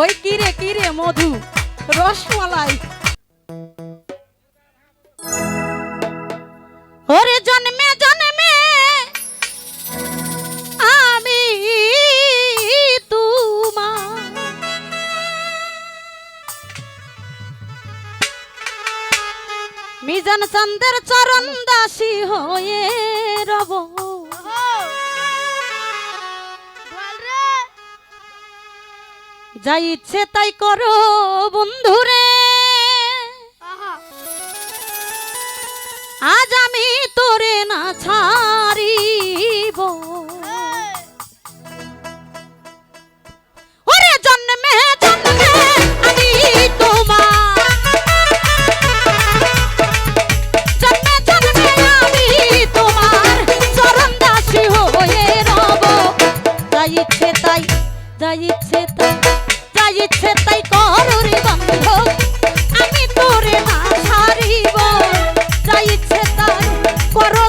ওই কিরে কিরে মধু? রসমালাই। ওরে জন্মে জন্মে আমি তোমা মিজন চন্দ্রের চরণ দাসী হয়ে রব। যা ইচ্ছে তাই করো বন্ধুরে। আজ আমি তোরে না ছাড়িব। যাই ইচ্ছে তাই যাই ইচ্ছে তাই করুরি বন্ধ। আমি তোরে না করো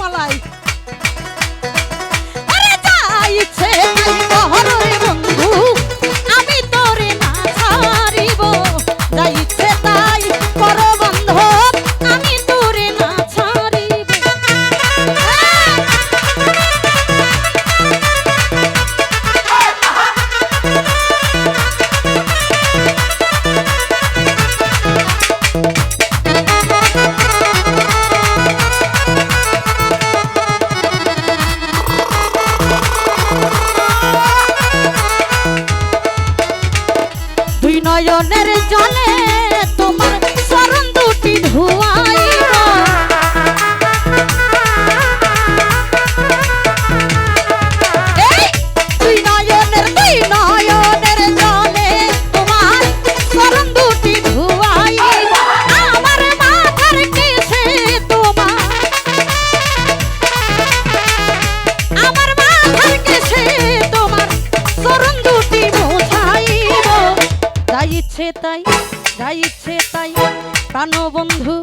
মালাই আরে যাইছে যা ইচ্ছে তাই প্রাণবন্ধু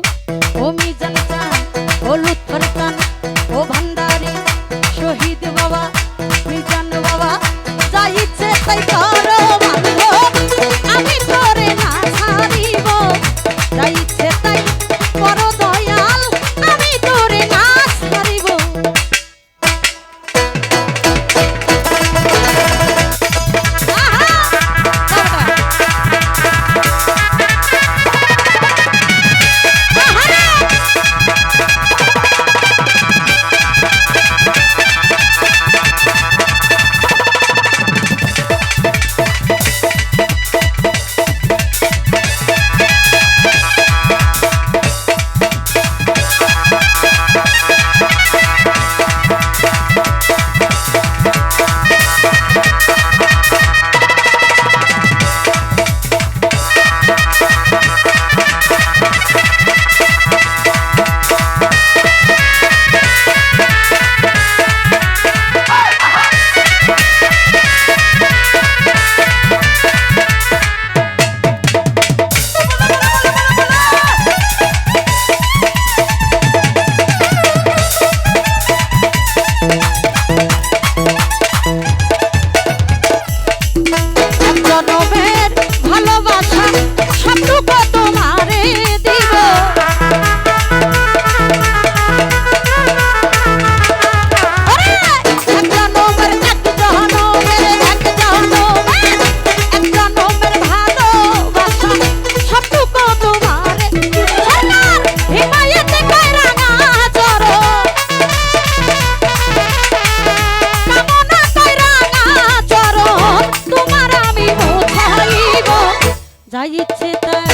তাই,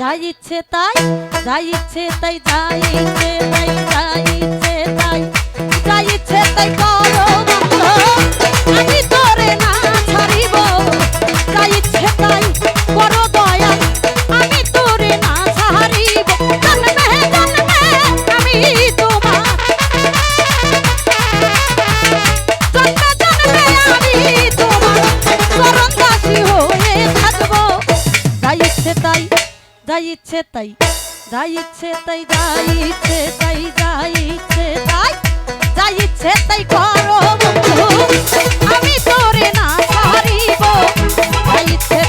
যাই ইচ্ছে তাই, যাই ইচ্ছে তাই, যাই ইচ্ছে তাই, যাই ইচ্ছে তাই, যাই ইচ্ছে তাই করো আমি তোরে যাই ইচ্ছে তাই যাই ইচ্ছে তাই যাই ইচ্ছে তাই যাই ইচ্ছে তাই যাই ইচ্ছে তাই যাই ইচ্ছে তাই করো আমি তোরে না পারিব যাই ইচ্ছে